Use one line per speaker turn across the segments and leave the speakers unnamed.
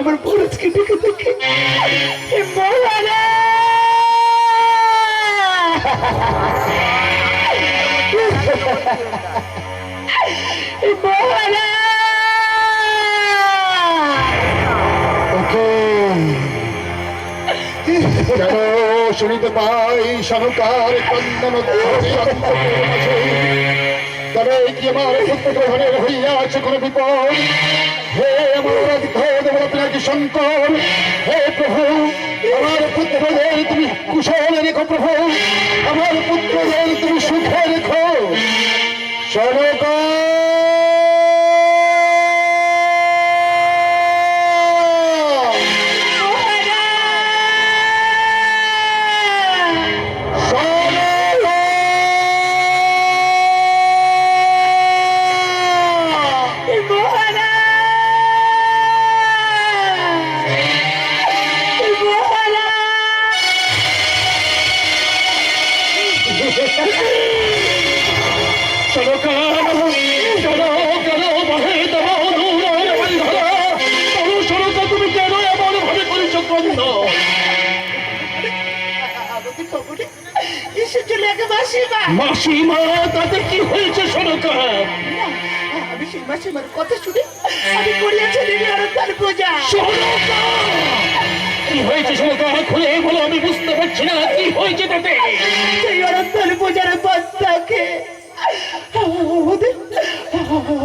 আমার বরজকে দেখে দেখে মহারা
শুনিতে পাই সহকার কন্দন তবে কি আমার পুত্র হইয়া আছে কোনো বিপদ হে আমার আপনাকে শঙ্কর হে প্রভু আমার পুত্রদের তুমি কুশল রেখো প্রভু আমার পুত্রদের তুমি সুখে রেখো সরকার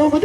আমাদের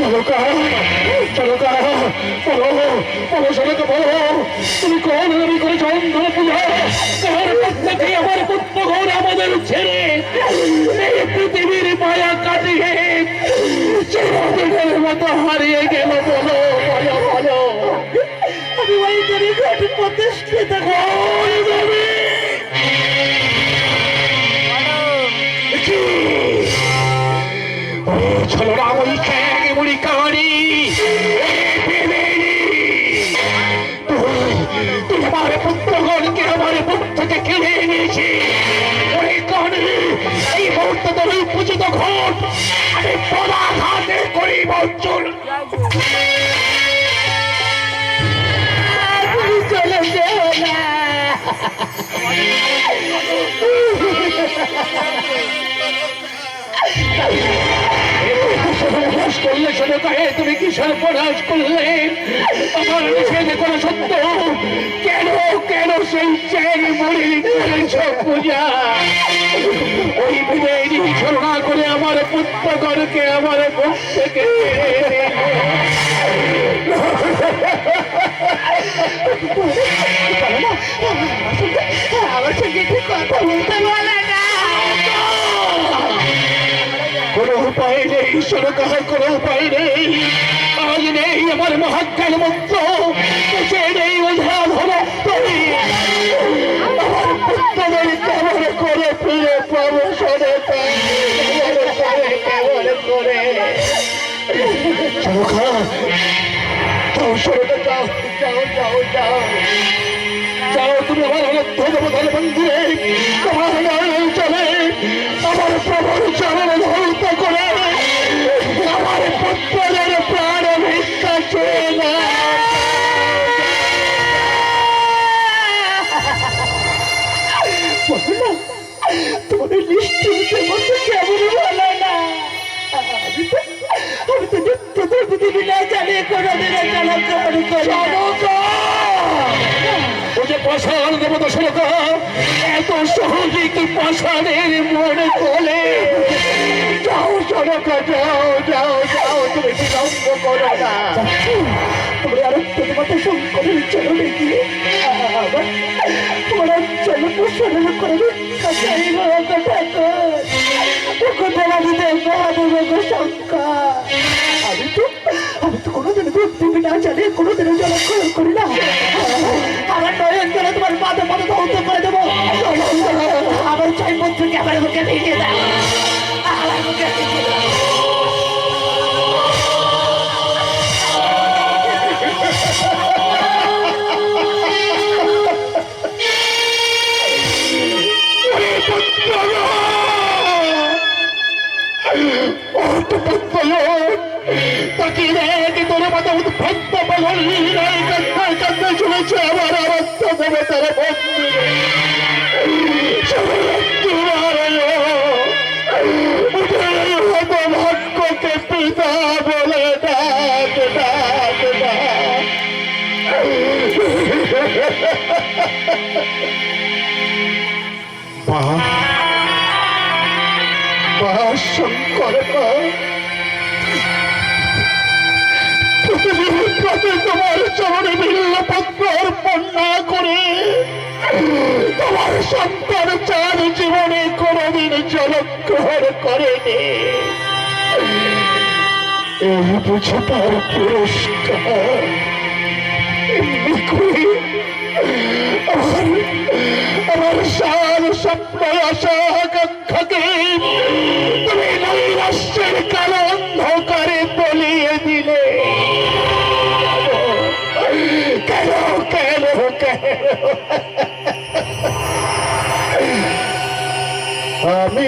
চলো কারো চলো কারো বলো বলো সবাইকে বলো তুমি কোন হরি করে চন্দ্র পূজা কার পুত্রকে আমার পুত্র ঘর আমাদের ছেড়ে এই পৃথিবীর মায়া কাটিয়ে চন্দ্রের মতো হারিয়ে গেল বলো বলো বলো
আমি ওই গরিব ঘটি প্রতিষ্ঠিত করবি
ও চলো রাম ওই দিয়েছি এই মুহূর্তে তোর পূজিত করিব না Thank you. করলে শুনে কহে তুমি কি সর্বনাশ করলে আমার ছেলে কোনো সত্য কেন কেন সেই চেন মরিল পূজা ওই বিদেয়ী সরনা করে আমার পুত্রগণকে আমার মুখ
আমার সঙ্গে কথা বলতে বলে না
কোনো উপায় নেই ঈশ্বরের কাছে কোনো উপায় নেই আজ নেই আমার মহাজ্ঞান মন্ত্র সে নেই অধান হবে আমার পুত্রদের কেমন করে ফিরে পাবো যাও তুমি আমার অনেক ধন্যবাদ বন্ধু ওই যে পাশাল দেবতা সরকা এত সহজে কি পাশালের মনে চলে যাও সরকা যাও যাও যাও তুমি বিলম্ব করো না
তুমি আর তোমাকে শঙ্করের চরণে গিয়ে তোমার চরণ স্মরণ করবে ঠাকুর আমি তো আমি কোনোদিনও জলক্ষরণ করি না আমার নয়ন জলে তোমার পাদে পাদে দৌড় করে দেবো আমার চাই পুত্রকে আমার মুখে ভেঙে দাও
উদ্ভক্ত মহল্লীরাই কান্দায় কান্দায় চলেছে আমার আরাধ্য দেবতারা মন্দিরে ভাগ্যকে পিতা বলে ডাক ডাক ডাক শঙ্কর পৃথিবীর কাছে তোমার চরণে বিল্লপত্র অর্পণ না করে তোমার সন্তান চাঁদ জীবনে কোনোদিন জলগ্রহণ করেনি এই বুঝে তার পুরস্কার আমার সার স্বপ্ন আশা আকাঙ্ক্ষাকে তুমি নৈরাশ্রের কারণ আমি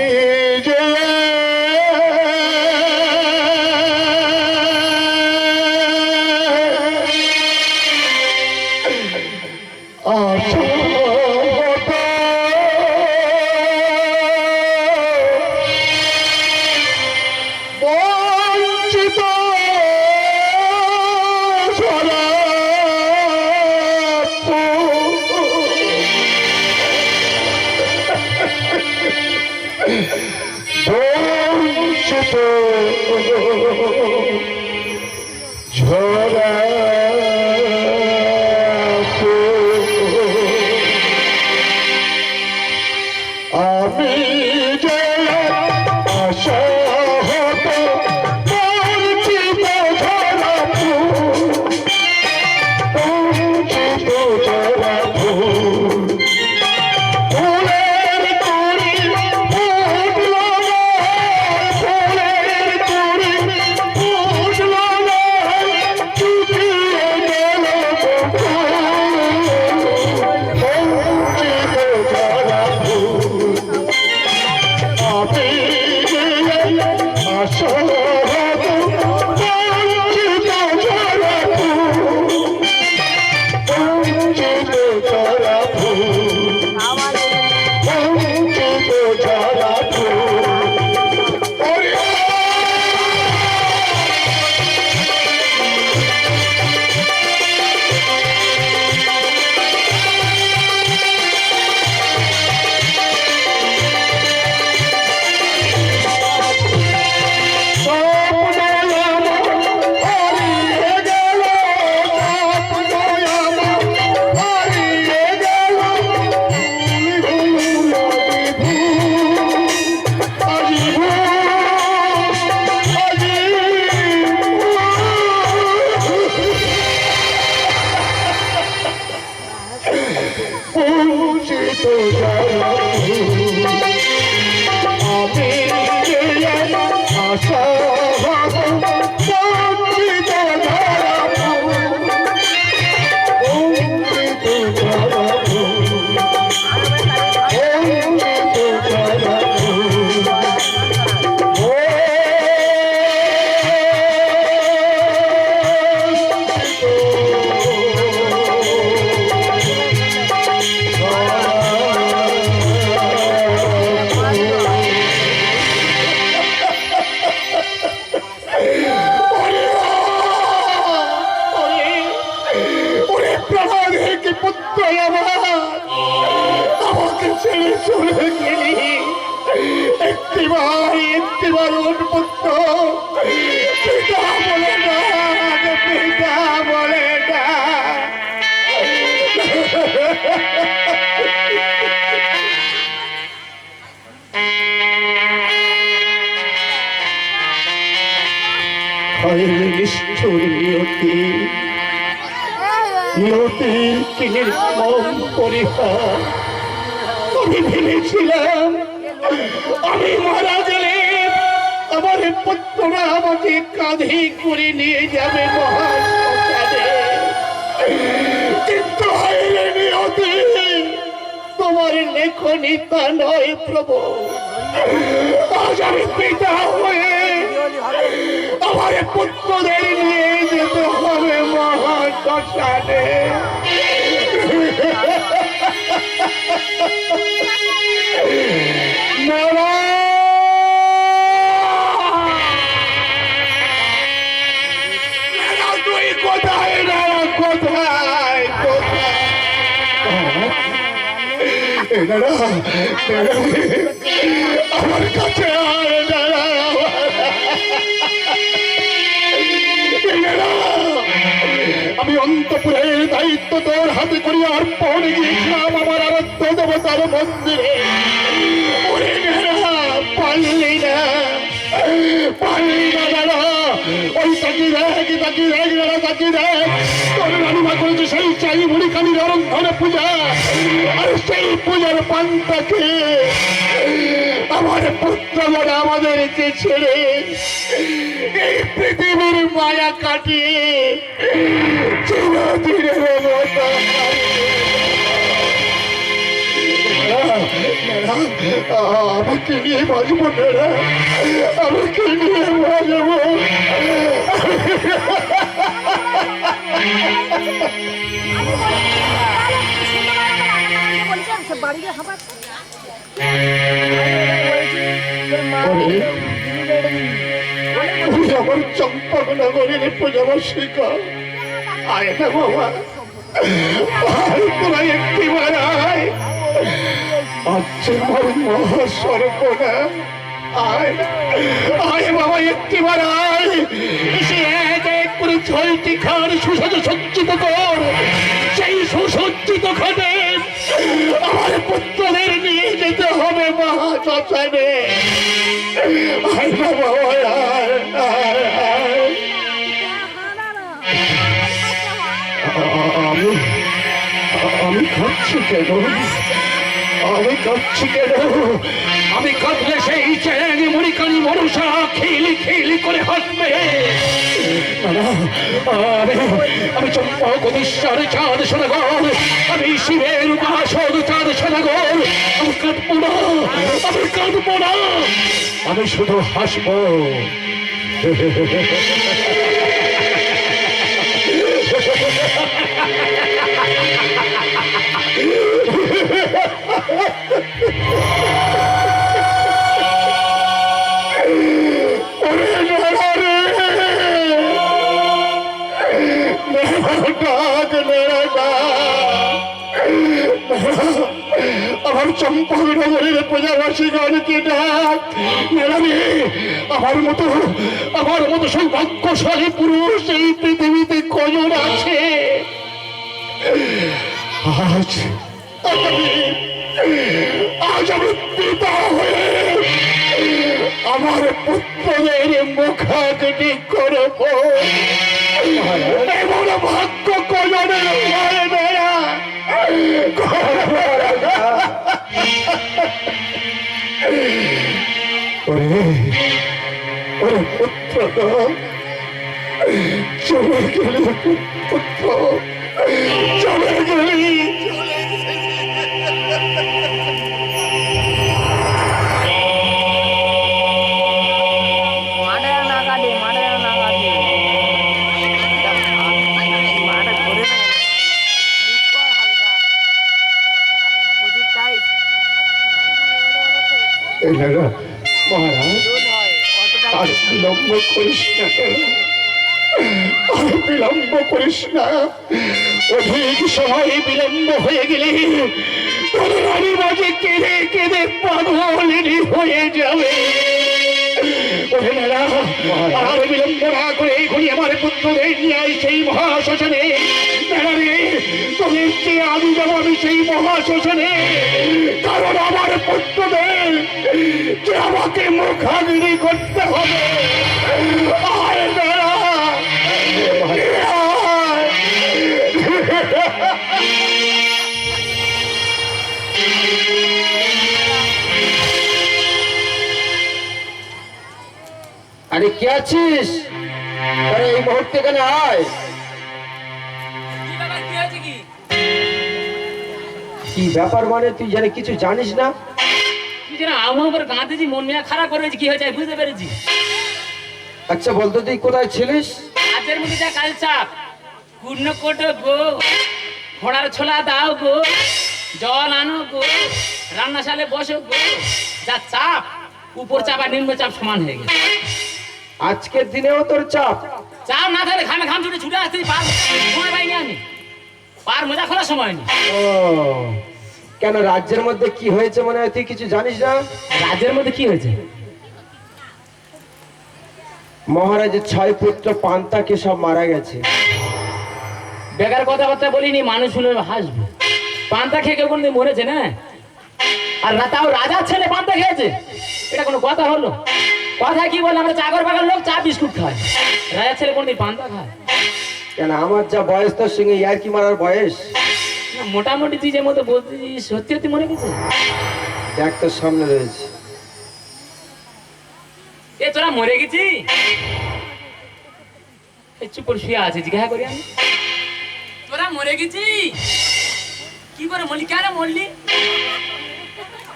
তিনের আমি ভেবেছিলাম আমি মারা গেলে আমার পুত্ররা আমাকে কাঁধে করে নিয়ে যাবে মহাসকালে কিন্তু তোমার লেখনী তা নয় প্রভু আজ আমি পিতা হয়ে আমার পুত্রদের নিয়ে যেতে হবে মহাশ্মশানে আমার কাছে আর দাঁড়া আমি অন্তপুরের দায়িত্ব তোর হাতে করিয়া অর্পণ গিয়েছিলাম বন্ধুরে ওরে দাঁড়া না পারলি সেই চাই মুড়িখানি নরম পূজা আর সেই পূজার পান্তাকে আমার পুত্র বলে আমাদেরকে ছেড়ে এই পৃথিবীর মায়া কাটিয়ে চিরদিনের মতো আমাকে নিয়ে বাজব না আমাকে নিয়ে বাজব বাড়িতে হাঁপাচ্ছে আমার চম্পক নগরীর পূজাবার শিকা আয় বাবা তোরা একটি বার আয় আমার মহাসর্বনা আয় আয় বাবা একটিবার আয় এসে এক এক করে ছয়টি খান সুসাদ সজ্জিত কর সেই সুসজ্জিত খানে আমার পুত্রদের নিয়ে যেতে হবে মহাশ্মশানে আয় বাবা আয় আমি আমি খাচ্ছি কেন আমি কাঁদছি কেন আমি কাঁদলে সেই চেরানি মুড়িকানি মনুষা খিলি খিলি করে হাসবে আমি আমি চম্পক ঈশ্বর চাঁদ সোনাগর আমি শিবের উপাসক চাঁদ সোনাগর আমি কাঁদবো না আমি কাঁদবো না আমি শুধু হাসবো আমার চম্পক নগরের প্রজাবাসীগণকে ডাক মেলানি আমার মতো আমার মতো সৌভাগ্যশালী পুরুষ এই পৃথিবীতে কজন আছে আজ আজ আমি পিতা হয়ে আমার পুত্রদের মুখাগ্নি করব এমন ভাগ্য কজনে হয় না ওরে ওরে পুত্র চলে গেলি পুত্র চলে গেলি বিলম্ব করিস না কেন বিলম্ব অধিক সময় বিলম্ব হয়ে গেলে রানী মাঝে কেঁদে কেঁদে পাগলিনী হয়ে যাবে আর বিলম্ব না করে এখনই আমার পুত্রদের নিয়ে সেই মহাশ্মশানে দাঁড়াবে তুমি যে আমি যাবো আমি সেই মহাশ্মশানে কারণ আমার পুত্রদের যে আমাকে মুখাগ্নি করতে হবে আরে কে আছিস এই মুহূর্তে এখানে আয় কি ব্যাপার মানে তুই জানি কিছু জানিস না
তুই যেন আমার উপর মন মেয়া খারাপ করেছি কি হয়েছে বুঝতে পেরেছি
আচ্ছা বলতো তুই কোথায় ছিলিস
আজের মধ্যে যা কাল চাপ পূর্ণ গো ঘোড়ার ছোলা দাও গো জল আনো গো রান্নাশালে বসো গো যা চাপ উপর চাপ আর নিম্ন চাপ সমান হয়ে গেছে
আজকের দিনেও তোর চাপ
চাপ না থাকলে ঘামে ঘাম ছুটে ছুটে আসতে পার শুনে আমি পার মজা খোলা সময় নেই
কেন রাজ্যের মধ্যে কি হয়েছে মনে হয় তুই কিছু জানিস না
রাজ্যের মধ্যে কি হয়েছে
মহারাজের ছয় পুত্র পান্তাকে সব মারা গেছে
বেকার কথাবার্তা বলিনি মানুষ হলে হাসবে পান্তা খেয়ে কেউ কোনদিন মরেছে না আর তাও রাজার ছেলে পান্তা খেয়েছে এটা কোনো কথা হলো কথা কি বলে আমরা চাকর বাগার লোক চা বিস্কুট খায় রাজার ছেলে কোনদিন পান্তা খায়
কেন আমার যা বয়স তোর সঙ্গে ইয়ার্কি মারার বয়স
মোটামুটি তুই যে মতো বলতেছিস সত্যি সত্যি মনে গেছে
দেখ তোর সামনে রয়েছে
এ তোরা মরে গেছি চুপ করে শুয়ে আছে জিজ্ঞাসা করি আমি তোরা মরে গেছি কি করে মরলি কেন মরলি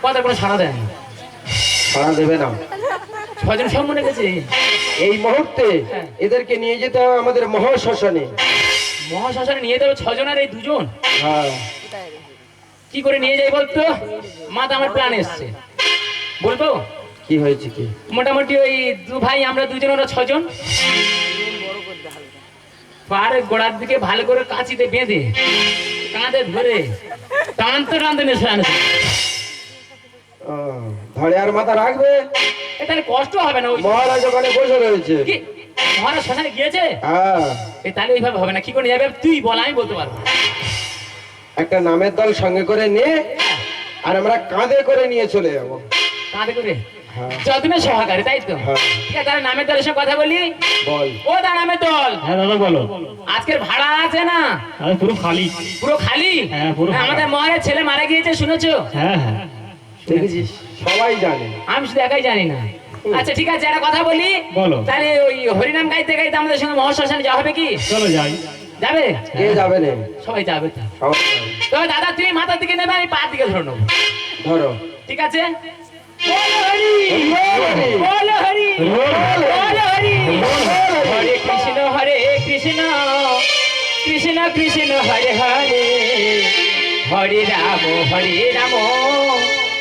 কথা কোনো ছাড়া দেয় ভাড়া দেবে না ছজন সম্মানে গেছে
এই মুহূর্তে হ্যাঁ। এদেরকে নিয়ে যেতে হবে আমাদের মহাশ্মশানে
মহাশ্মশানে নিয়ে যেতে হবে ছজন আর এই দুজন হ্যাঁ কি করে নিয়ে যাই বলতো মাথা আমার প্রাণ এসছে বলবো কি হয়েছে কি মোটামুটি ওই দু ভাই আমরা দুজন ওরা ছজন পাহাড়ের গোড়ার দিকে ভালো করে কাঁচিতে বেঁধে কাঁধে ধরে টানতে টানতে নেশা আনছে
ধরিয়ার মাথা রাখবে
তাহলে কষ্ট হবে না
মহারাজ ওখানে বসে রয়েছে
মহারাজ শ্মশানে গিয়েছে হ্যাঁ তাহলে ওইভাবে হবে না কি করে যাবে তুই বল আমি বলতে পারবো
একটা নামের দল সঙ্গে করে নে আর আমরা কাঁধে করে নিয়ে চলে যাব
কাঁধে করে হ্যাঁ। আমাদের মহারাজ ছেলে মারা গিয়েছে শুনেছো হ্যাঁ, হ্যাঁ। আমি শুধু একাই জানি না আচ্ছা ঠিক আছে একটা কথা বলি বলো তাহলে ওই হরিনাম গাইতে গাইতে আমাদের সঙ্গে মহাশ্মশানে যাওয়া হবে কি চলো যাই যাবে কে যাবে রে সবাই যাবে তবে দাদা তুমি মাথার দিকে নেবে আমি পা দিকে ধরে নেবো ধরো ঠিক আছে কৃষ্ণ হরে কৃষ্ণ কৃষ্ণ কৃষ্ণ হরে হরে হরে রাম হরে রাম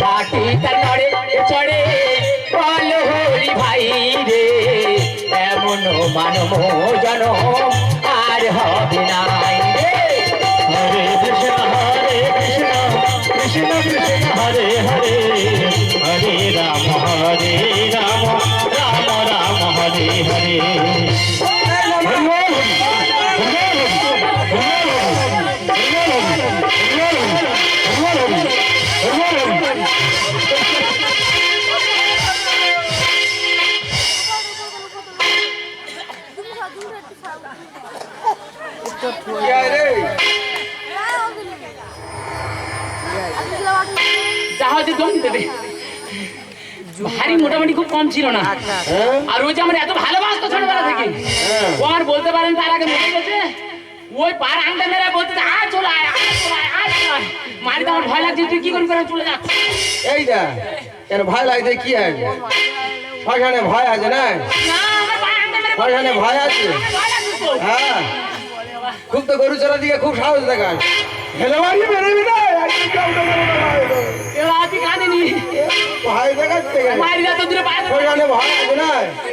কথা ঠিক মোটামুটি খুব কম ছিল না হ্যাঁ। আর ওই যে আমার এত ভালোবাসতো থেকে হ্যাঁ। আর তো ভয় লাগছে কি
ভয় ভয় আছে না ভয় আছে হ্যাঁ খুব তো গরু চড়া দিকে খুব সাহস দেখায় হেলে আজকে কাঁদিনি ভাই দেখাচ্ছে
মারি যা তো দূরে পায়
ওখানে ভাই আছে না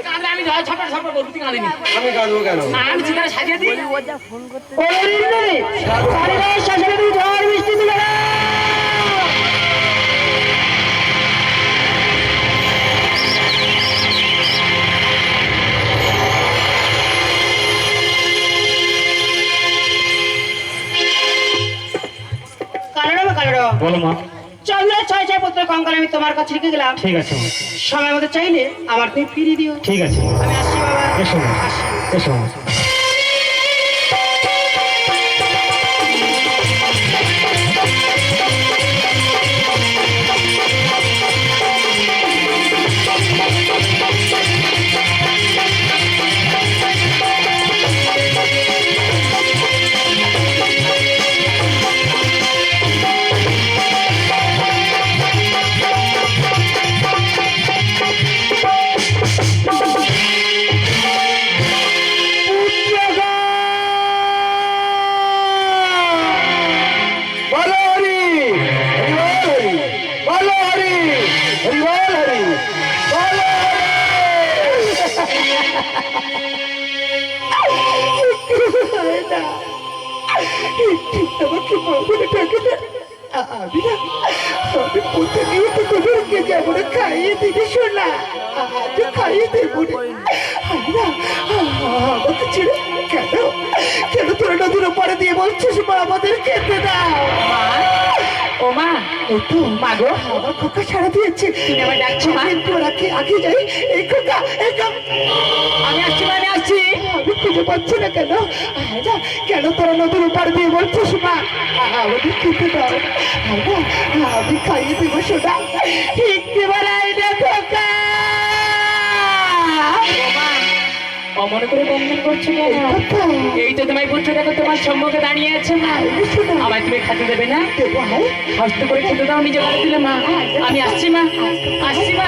কাঁদলে আমি ঝড় ছপড় ছপড় করব তুই কাঁদিনি
আমি কাঁদবো কেন না
আমি চিকার সাজিয়ে দিই ও যা ফোন করতে বলি রে সারি রে শাশুড়ি তুই ঝড় বৃষ্টি তুই বলো মা চন্দ্র ছয় ছয় পুত্র কঙ্কাল আমি তোমার কাছে রেখে গেলাম ঠিক আছে সময় মতো চাইলে আমার তুমি ফিরিয়ে দিও
ঠিক আছে এসো এসো
বলছি
আমি খুঁজে পাচ্ছি না কেন যা কেন তোরা নদীর উপার দিয়ে বলছিস মা আমি খেতে দাও আমি খাইয়ে দেবো সোনা একেবারে আইনা
করে করছো এই দেখো দাঁড়িয়ে আছে তুমি খেতে দেবে না করে খেতে দাও নিজে মা আমি আসছি মা আসছি মা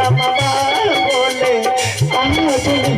বাবা বলে আমি